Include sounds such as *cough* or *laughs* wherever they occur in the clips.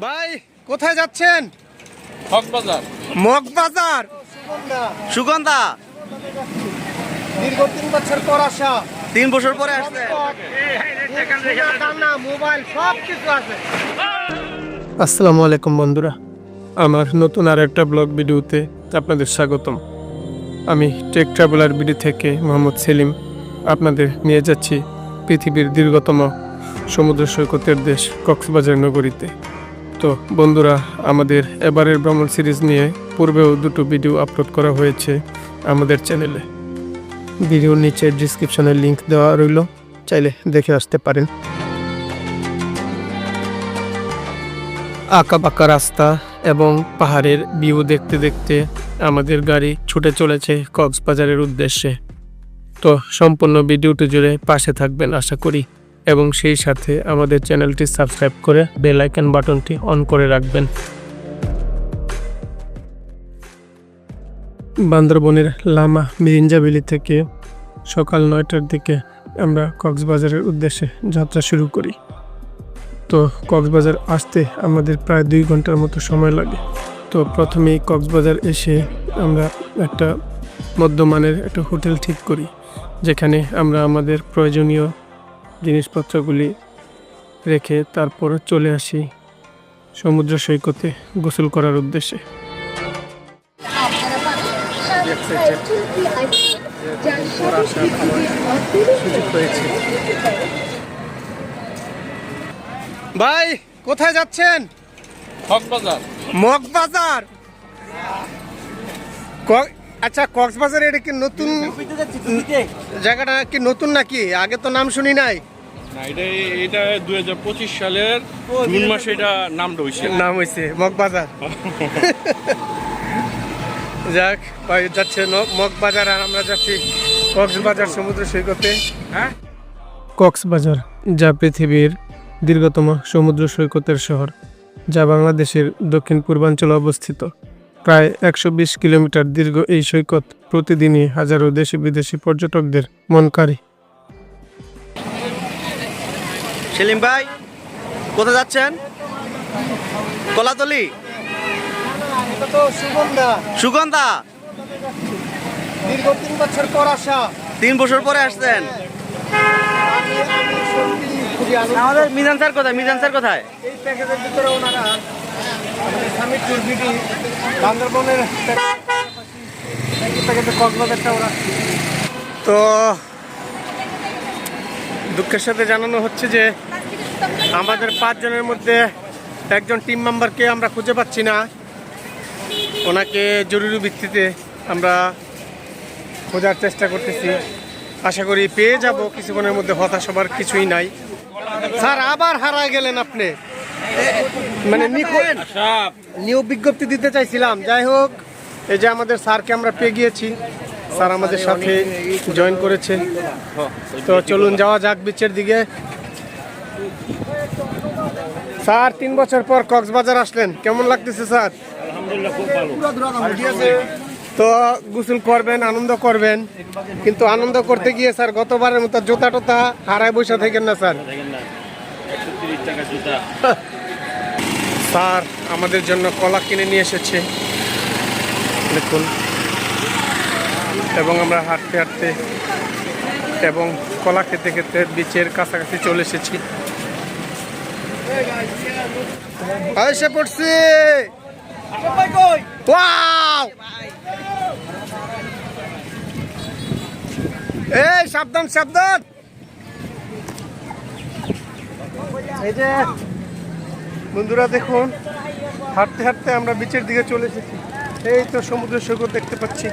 ভাই কোথায় যাচ্ছেন? কক্সবাজার মগবাজার? সুগন্ধা। দীর্ঘ তিন বছর পর আসা। তিন বছর পরে আসছে। মোবাইল সব কিছু আছে। আসসালামু আলাইকুম বন্ধুরা। আমার নতুন আর একটা ব্লগ ভিডিওতে আপনাদের স্বাগতম। আমি টেক ট্রাভেলার বিডি থেকে মোহাম্মদ সেলিম আপনাদের নিয়ে যাচ্ছি পৃথিবীর দীর্ঘতম সমুদ্র সৈকতের দেশ কক্সবাজার নগরীতে। তো বন্ধুরা, আমাদের এবারের ভ্রমণ সিরিজ নিয়ে পূর্বেও দুটো ভিডিও আপলোড করা হয়েছে আমাদের চ্যানেলে। ভিডিওর নিচে ডিসক্রিপশনে লিংক দেওয়া রইল, চাইলে দেখে আসতে পারেন। আঁকা বাঁকা রাস্তা এবং পাহাড়ের ভিউ দেখতে দেখতে আমাদের গাড়ি ছুটে চলেছে কক্সবাজারের উদ্দেশ্যে। তো সম্পূর্ণ ভিডিওটি জুড়ে পাশে থাকবেন, আশা করি। এবং সেই সাথে আমাদের চ্যানেলটি সাবস্ক্রাইব করে বেল আইকন বাটনটি অন করে রাখবেন। বান্দরবনের লামা মিরিঞ্জাবিলি থেকে সকাল নয়টার দিকে আমরা কক্সবাজারের উদ্দেশ্যে যাত্রা শুরু করি। তো কক্সবাজার আসতে আমাদের প্রায় দুই ঘণ্টার মতো সময় লাগে। তো প্রথমেই কক্সবাজার এসে আমরা একটা মধ্যমানের একটা হোটেল ঠিক করি, যেখানে আমরা আমাদের প্রয়োজনীয় জিনিসপত্রগুলি রেখে তারপর চলে আসি সমুদ্র সৈকতে গোসল করার উদ্দেশ্যে। ভাই কোথায় যাচ্ছেন? মগবাজার? আচ্ছা কক্সবাজার এটা কি নতুন জায়গাটা কি নতুন নাকি? আগে তো নাম শুনি নাই। না এটা এটা দুই হাজার পঁচিশ সালের জুন মাসে এটা নামটা হয়েছে নাম হয়েছে মগবাজার। *laughs* যাক যাচ্ছে মগবাজার আর আমরা যাচ্ছি কক্সবাজার সমুদ্র সৈকতে। হ্যাঁ? কক্সবাজার যা পৃথিবীর দীর্ঘতম সমুদ্র সৈকতের শহর যা বাংলাদেশের দক্ষিণ পূর্বাঞ্চলে অবস্থিত। প্রায় একশো বিশ কিলোমিটার দীর্ঘ এই সৈকত প্রতিদিনই হাজারো দেশি বিদেশি পর্যটকদের মন সেলিম ভাই কোথায় যাচ্ছেন? কলাতলি? সুগন্ধা। তিন বছর পর আসা। তিন বছর পরে আসছেন। আমাদের মিজান স্যার কোথায়? মিজান স্যার কোথায়? এই প্যাকেজের ভিতরে ওনারা আমাদের স্বামী টুরবিটি বান্দরবনের প্যাকেজে কক্সবাজারটা ওরা তো দুঃখের সাথে জানানো হচ্ছে যে আমাদের পাঁচজনের মধ্যে একজন টিম মেম্বারকে আমরা খুঁজে পাচ্ছি না। ওনাকে জরুরি ভিত্তিতে আমরা খোঁজার চেষ্টা করতেছি। আশা করি পেয়ে যাব কিছুক্ষণের মধ্যে হতাশ হবার কিছুই নাই। স্যার আবার হারা গেলেন আপনি। মানে নিখোঁজ নিউ বিজ্ঞপ্তি দিতে চাইছিলাম। যাই হোক এই যে আমাদের স্যারকে আমরা পেয়ে গিয়েছি। স্যার আমাদের সাথে জয়েন করেছে। তো চলুন যাওয়া যাক বিচের দিকে। স্যার তিন বছর পর কক্সবাজার আসলেন। কেমন লাগতেছে স্যার? তো গোসল করবেন আনন্দ করবেন। কিন্তু আনন্দ করতে গিয়ে স্যার গতবারের মতো জোতা টোতা হারায় বসে থাকেন না স্যার। স্যার আমাদের জন্য কলা কিনে নিয়ে এসেছে। দেখুন। এবং আমরা হাঁটতে হাঁটতে এবং কলা খেতে খেতে বিচের কাছাকাছি চলে এসেছি। এসে পড়ছি! এই, সাবধান সাবধান। এই যে, বন্ধুরা দেখুন, হাঁটতে হাঁটতে আমরা বিচের দিকে চলে এসেছি। এই তো সমুদ্র সৈকত দেখতে পাচ্ছি।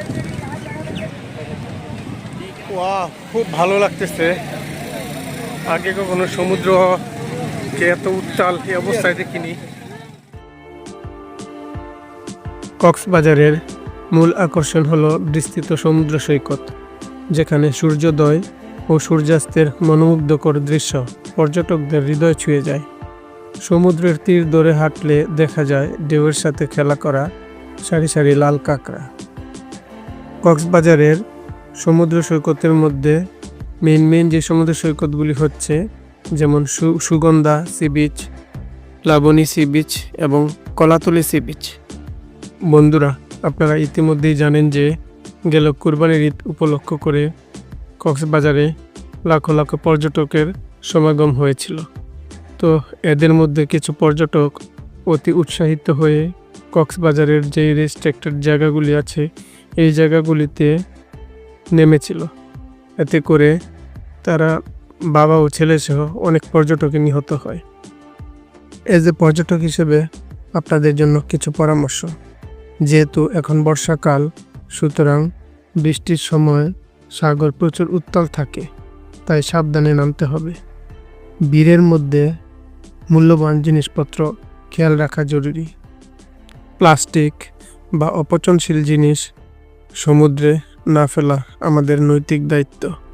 ওয়া খুব ভালো লাগতেছে। আগে কখনো সমুদ্র যে এত উত্তাল এই অবস্থায় দেখিনি। কক্সবাজারের মূল আকর্ষণ হল বিস্তৃত সমুদ্র সৈকত, যেখানে সূর্যোদয় ও সূর্যাস্তের মনোমুগ্ধকর দৃশ্য পর্যটকদের হৃদয় ছুঁয়ে যায়। সমুদ্রের তীর ধরে হাঁটলে দেখা যায় ঢেউয়ের সাথে খেলা করা সারি সারি লাল কাঁকড়া। কক্সবাজারের সমুদ্র সৈকতের মধ্যে মেন মেন যে সমুদ্র সৈকতগুলি হচ্ছে, যেমন Sugandha sea beach Laboni sea beach এবং কলাতলি সি বিচ বন্ধুরা, আপনারা ইতিমধ্যেই জানেন যে গেল কুরবানির ঈদ উপলক্ষ করে কক্সবাজারে লাখো লাখো পর্যটকের সমাগম হয়েছিল। তো এদের মধ্যে কিছু পর্যটক অতি উৎসাহিত হয়ে কক্সবাজারের যে রেস্ট্রিক্টেড জায়গাগুলি আছে, এই জায়গাগুলিতে নেমেছিল। এতে করে তারা বাবা ও ছেলে সহ অনেক পর্যটক নিহত হয়। এজ এ পর্যটক হিসেবে আপনাদের জন্য কিছু পরামর্শ। যেহেতু এখন বর্ষাকাল, সুতরাং বৃষ্টির সময় সাগর প্রচুর উত্তাল থাকে, তাই সাবধানে নামতে হবে। বীরের মধ্যে মূল্যবান জিনিসপত্র খেয়াল রাখা জরুরি। প্লাস্টিক বা অপচনশীল জিনিস সমুদ্রে না ফেলা আমাদের নৈতিক দায়িত্ব।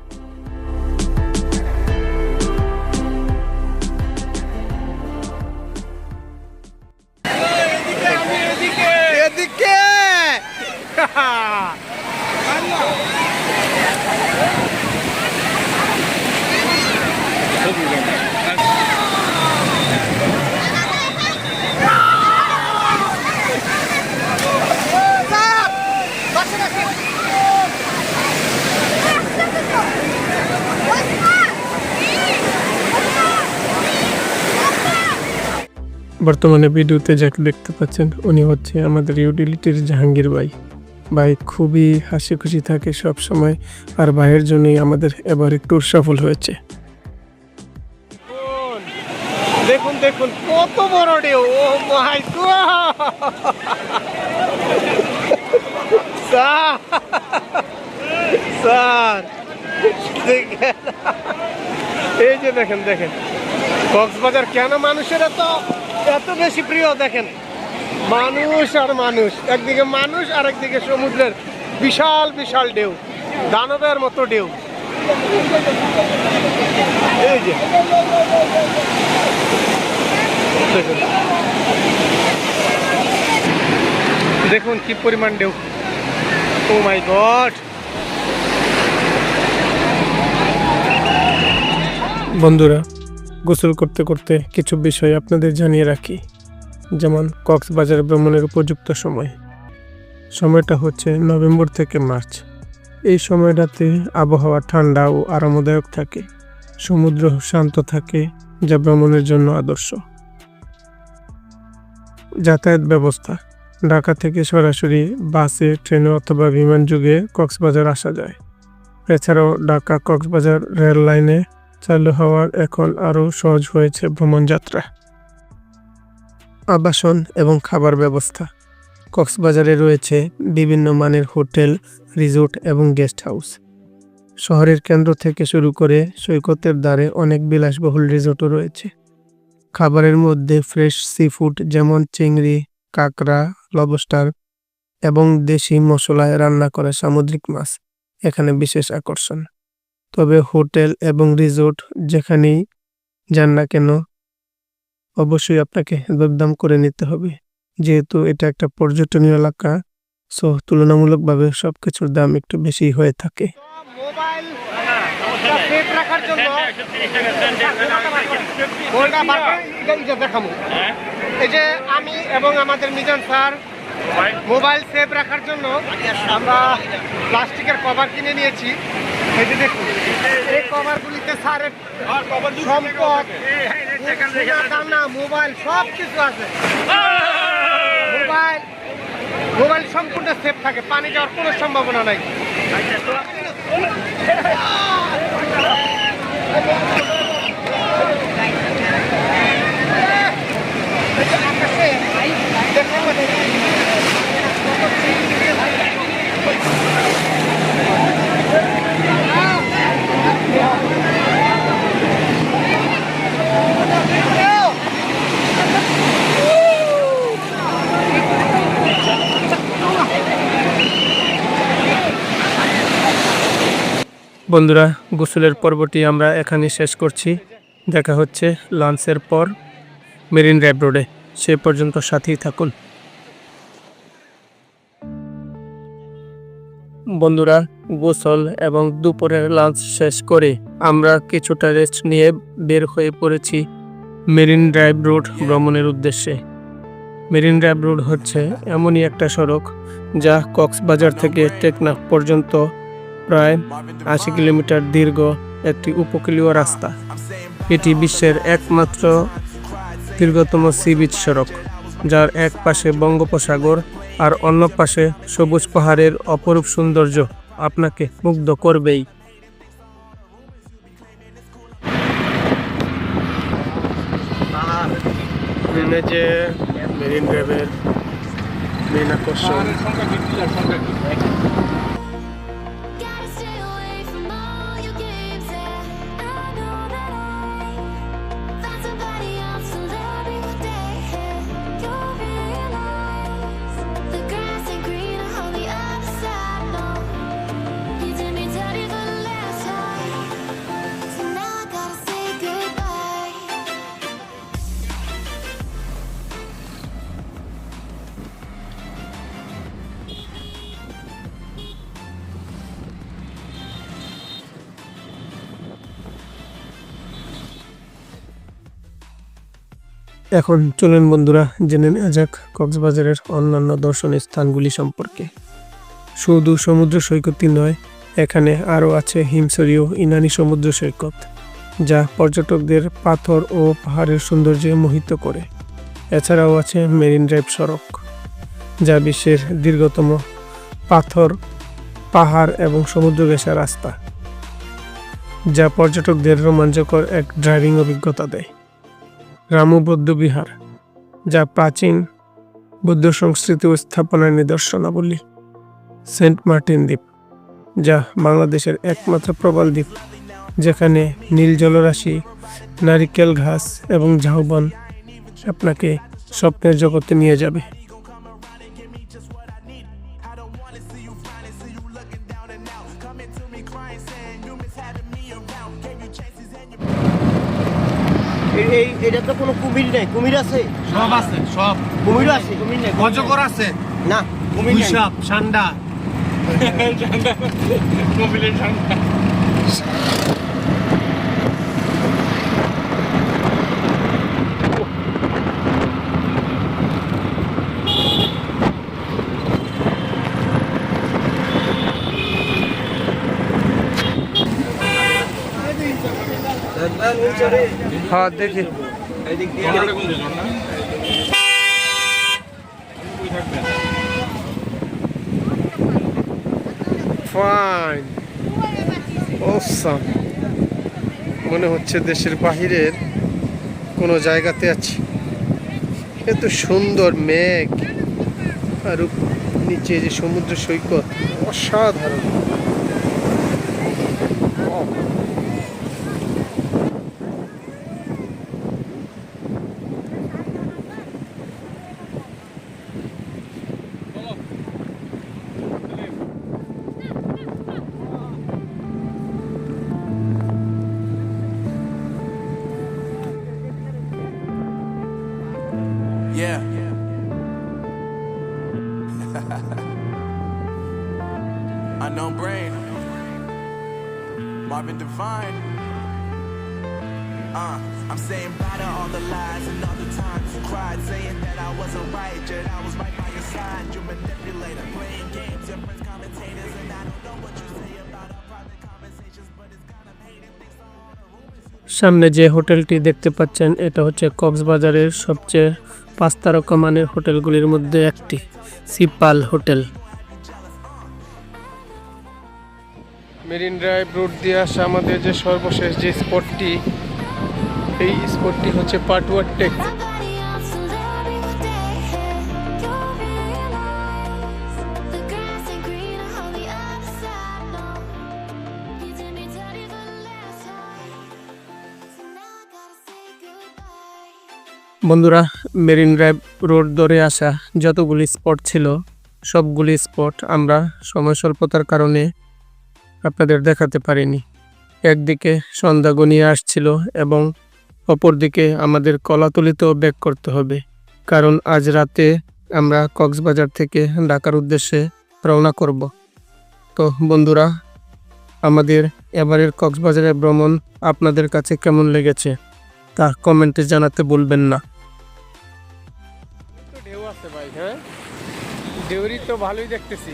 বর্তমানে ভিডিওতে যাকে দেখতে পাচ্ছেন, উনি হচ্ছে আমাদের ইউটিলিটির জাহাঙ্গীর ভাই। ভাই খুবই হাসি খুশি থাকে সব সময় আর ভাইয়ের জন্যই আমাদের এবার একটু সফল হয়েছে। দেখুন দেখুন, কত বড় ঢেউ, ও মাই স্যার এই যে দেখেন দেখেন, কক্সবাজার কেন মানুষের এত এত বেশি প্রিয় দেখেন। মানুষ আর মানুষ। একদিকে মানুষ আর একদিকে সমুদ্রের বিশাল বিশাল ঢেউ। দানবের মতো ঢেউ। এই যে। দেখুন দেখুন কি পরিমাণ ঢেউ। ও মাই গড বন্ধুরা গোসল করতে করতে কিছু বিষয় আপনাদের জানিয়ে রাখি। যেমন কক্সবাজার ভ্রমণের উপযুক্ত সময়। সময়টা হচ্ছে নভেম্বর থেকে মার্চ। এই সময়টাতে আবহাওয়া ঠান্ডা ও আরামদায়ক থাকে। সমুদ্র শান্ত থাকে, যা ভ্রমণের জন্য আদর্শ। যাতায়াত ব্যবস্থা। ঢাকা থেকে সরাসরি বাসে, ট্রেনে অথবা বিমান যুগে কক্সবাজার আসা যায়। এছাড়াও ঢাকা কক্সবাজার রেল লাইনে চালু হওয়ার এখন আরও সহজ হয়েছে ভ্রমণযাত্রা। আবাসন এবং খাবার ব্যবস্থা। কক্সবাজারে রয়েছে বিভিন্ন মানের হোটেল, রিসোর্ট এবং গেস্ট হাউস। শহরের কেন্দ্র থেকে শুরু করে সৈকতের দ্বারে অনেক বিলাসবহুল রিসোর্টও রয়েছে। খাবারের মধ্যে ফ্রেশ সি ফুড যেমন চিংড়ি, কাঁকড়া, লবস্টার এবং দেশি মশলায় রান্না করা সামুদ্রিক মাছ, এখানে বিশেষ আকর্ষণ। তবে হোটেল এবং রিসোর্ট যেখানেই যান না কেন অবশ্যই আপনাকে দরদাম করে নিতে হবে। যেহেতু এটা একটা পর্যটনীয় এলাকা সো তুলনামূলকভাবে সব কিছুর দাম একটু বেশি হয়ে থাকে। মোবাইল সেফ রাখার জন্য। মোবাইলটা বার করে এই যে দেখাবো। এই যে আমি এবং আমাদের মিজান স্যার মোবাইল সেভ রাখার জন্য আমরা প্লাস্টিকের কভার কিনে নিয়েছি। এই দেখুন এই কভারগুলিতে সারের সম্পদ সোনা, দানা মোবাইল সব কিছু আছে। মোবাইল মোবাইল সম্পূর্ণ সেফ থাকে পানি যাওয়ার কোনো সম্ভাবনা নাই। বন্ধুরা, গোসলের পর্বটি আমরা এখানে শেষ করছি। দেখা হচ্ছে লাঞ্চের পর মেরিন ড্রাইভ রোডে। সে পর্যন্ত সাথেই থাকুন। বন্ধুরা, গোসল এবং দুপুরের লাঞ্চ শেষ করে আমরা কিছুটা রেস্ট নিয়ে বের হয়ে পড়েছি মেরিন ড্রাইভ রোড ভ্রমণের উদ্দেশ্যে। মেরিন ড্রাইভ রোড হচ্ছে এমনই একটা সড়ক যা কক্সবাজার থেকে টেকনাফ পর্যন্ত প্রায় আশি কিলোমিটার দীর্ঘ একটি উপকূলীয় রাস্তা। এটি বিশ্বের একমাত্র দীর্ঘতম সি বিচ সড়ক, যার এক পাশে বঙ্গোপসাগর আর অন্য পাশে সবুজ পাহাড়ের অপরূপ সৌন্দর্য আপনাকে মুগ্ধ করবেই। যে মেরিন ড্রাইভের মেন আকর্ষণ। এখন চলুন বন্ধুরা, জেনে নেওয়া যাক কক্সবাজারের অন্যান্য দর্শনীয় স্থানগুলি সম্পর্কে। শুধু সমুদ্র সৈকতই নয়, এখানে আরও আছে হিমসরীয় ইনানি সমুদ্র সৈকত, যা পর্যটকদের পাথর ও পাহাড়ের সৌন্দর্যে মোহিত করে। এছাড়াও আছে মেরিন ড্রাইভ সড়ক, যা বিশ্বের দীর্ঘতম পাথর, পাহাড় এবং সমুদ্র ঘেঁষা রাস্তা, যা পর্যটকদের রোমাঞ্চকর এক ড্রাইভিং অভিজ্ঞতা দেয়। রামু বৌদ্ধ বিহার, যা প্রাচীন বৌদ্ধ সংস্কৃতি ও স্থাপনার নিদর্শনাবলী। সেন্ট মার্টিন দ্বীপ, যা বাংলাদেশের একমাত্র প্রবাল দ্বীপ, যেখানে নীল জলরাশি, নারিকেল ঘাস এবং ঝাউবন আপনাকে স্বপ্নের জগতে নিয়ে যাবে। এই এটা তো কোনো কুমির নেই। কুমির আছে? সব আছে সব। কুমির আছে? কুমির নেই অজগর আছে। না কুমির সাপ সান্ডা। *laughs* কপিলের সংখ্যা হ্যাঁ ফাইন অসাম মনে হচ্ছে দেশের বাহিরের কোনো জায়গাতে আছি। এত সুন্দর মেঘ। আর নিচে যে সমুদ্র সৈকত, অসাধারণ। Marvin Devine. Uh, I'm saying bye to all the lies and all the times you cried, saying that I wasn't right, yet I was right by your side. You manipulator, playing games, your friends commentators, and I don't know what you say about our private conversations, but it's kind of painting things. সামনে যে হোটেলটি দেখতে পাচ্ছেন এটা হচ্ছে কক্সবাজারের সবচেয়ে পাঁচ তারকা মানের হোটেলগুলির মধ্যে একটি সিপাল হোটেল মেরিন ড্রাইভ রুট দিয়ে আসা আমাদের যে সর্বশেষ যে স্পটটি, এই স্পটটি হচ্ছে পাটওয়ার টেক। বন্ধুরা, মেরিন ড্রাইভ রোড ধরে আসা যতগুলি স্পট ছিল, সবগুলি স্পট আমরা সময় স্বল্পতার কারণে আপনাদের দেখাতে পারিনি। একদিকে সন্ধ্যা গনিয়ে আসছিল এবং অপরদিকে আমাদের কলাতলিতেও ব্যাক করতে হবে। কারণ আজ রাতে আমরা কক্সবাজার থেকে ঢাকার উদ্দেশ্যে রওনা করব। তো বন্ধুরা, আমাদের এবারের কক্সবাজারের ভ্রমণ আপনাদের কাছে কেমন লেগেছে তা কমেন্টে জানাতে বলবেন না। ঢেউ আছে ভাই হ্যাঁ? ঢেউরি তো ভালোই দেখতেছি।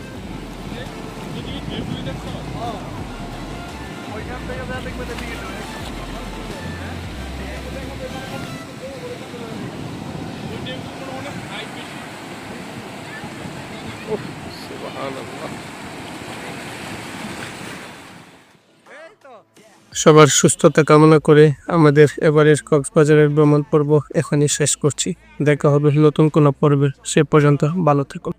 সবার সুস্থতা কামনা করে আমাদের এবারের কক্সবাজারের ভ্রমণ পর্ব এখনই শেষ করছি। দেখা হবে নতুন কোনো পর্বের সে পর্যন্ত ভালো থাকুন।